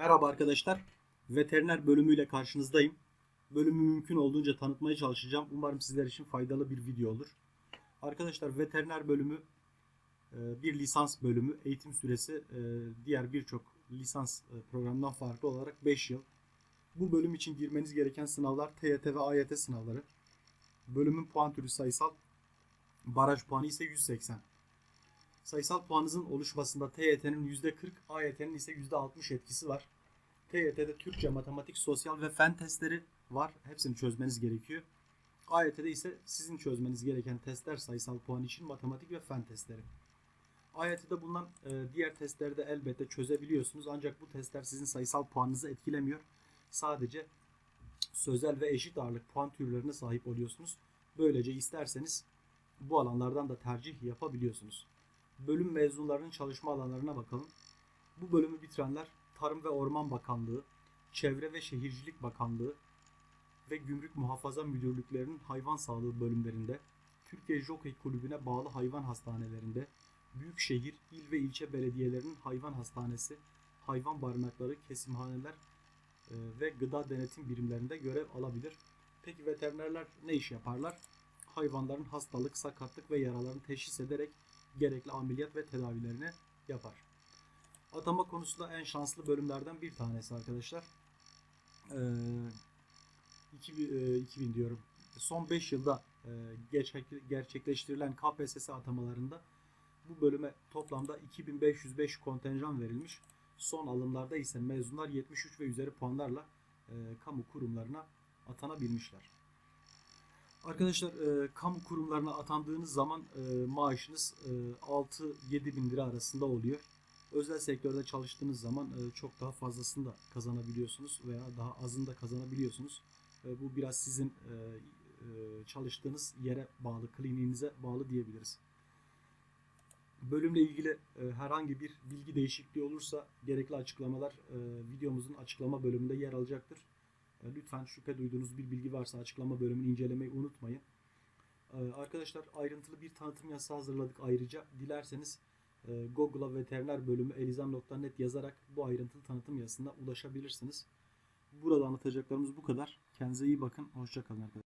Merhaba arkadaşlar. Veteriner bölümüyle karşınızdayım. Bölümü mümkün olduğunca tanıtmaya çalışacağım. Umarım sizler için faydalı bir video olur. Arkadaşlar veteriner bölümü e, bir lisans bölümü. Eğitim süresi e, diğer birçok lisans e, programından farklı olarak 5 yıl. Bu bölüm için girmeniz gereken sınavlar TYT ve AYT sınavları. Bölümün puan türü sayısal. Baraj puanı ise 180. Sayısal puanınızın oluşmasında TYT'nin %40, AYT'nin ise %60 etkisi var. TYT'de Türkçe, matematik, sosyal ve fen testleri var. Hepsini çözmeniz gerekiyor. AYT'de ise sizin çözmeniz gereken testler sayısal puan için matematik ve fen testleri. AYT'de bulunan e, diğer testleri de elbette çözebiliyorsunuz. Ancak bu testler sizin sayısal puanınızı etkilemiyor. Sadece sözel ve eşit ağırlık puan türlerine sahip oluyorsunuz. Böylece isterseniz bu alanlardan da tercih yapabiliyorsunuz bölüm mezunlarının çalışma alanlarına bakalım. Bu bölümü bitirenler Tarım ve Orman Bakanlığı, Çevre ve Şehircilik Bakanlığı ve Gümrük Muhafaza Müdürlüklerinin hayvan sağlığı bölümlerinde, Türkiye Jockey Kulübü'ne bağlı hayvan hastanelerinde, büyükşehir, il ve ilçe belediyelerinin hayvan hastanesi, hayvan barınakları, kesimhaneler e, ve gıda denetim birimlerinde görev alabilir. Peki veterinerler ne iş yaparlar? Hayvanların hastalık, sakatlık ve yaralarını teşhis ederek gerekli ameliyat ve tedavilerini yapar. Atama konusunda en şanslı bölümlerden bir tanesi arkadaşlar. Ee, 2000, e, 2000 diyorum. Son 5 yılda e, gerçek- gerçekleştirilen KPSS atamalarında bu bölüme toplamda 2505 kontenjan verilmiş. Son alımlarda ise mezunlar 73 ve üzeri puanlarla e, kamu kurumlarına atanabilmişler. Arkadaşlar e, kamu kurumlarına atandığınız zaman e, maaşınız e, 6-7 bin lira arasında oluyor. Özel sektörde çalıştığınız zaman e, çok daha fazlasını da kazanabiliyorsunuz veya daha azını da kazanabiliyorsunuz. E, bu biraz sizin e, e, çalıştığınız yere bağlı, kliniğinize bağlı diyebiliriz. Bölümle ilgili e, herhangi bir bilgi değişikliği olursa gerekli açıklamalar e, videomuzun açıklama bölümünde yer alacaktır. E, Lütfen şüphe duyduğunuz bir bilgi varsa açıklama bölümünü incelemeyi unutmayın. E, Arkadaşlar ayrıntılı bir tanıtım yazısı hazırladık ayrıca. Dilerseniz e, Google'a veteriner bölümü elizam.net yazarak bu ayrıntılı tanıtım yazısına ulaşabilirsiniz. Burada anlatacaklarımız bu kadar. Kendinize iyi bakın. Hoşçakalın arkadaşlar.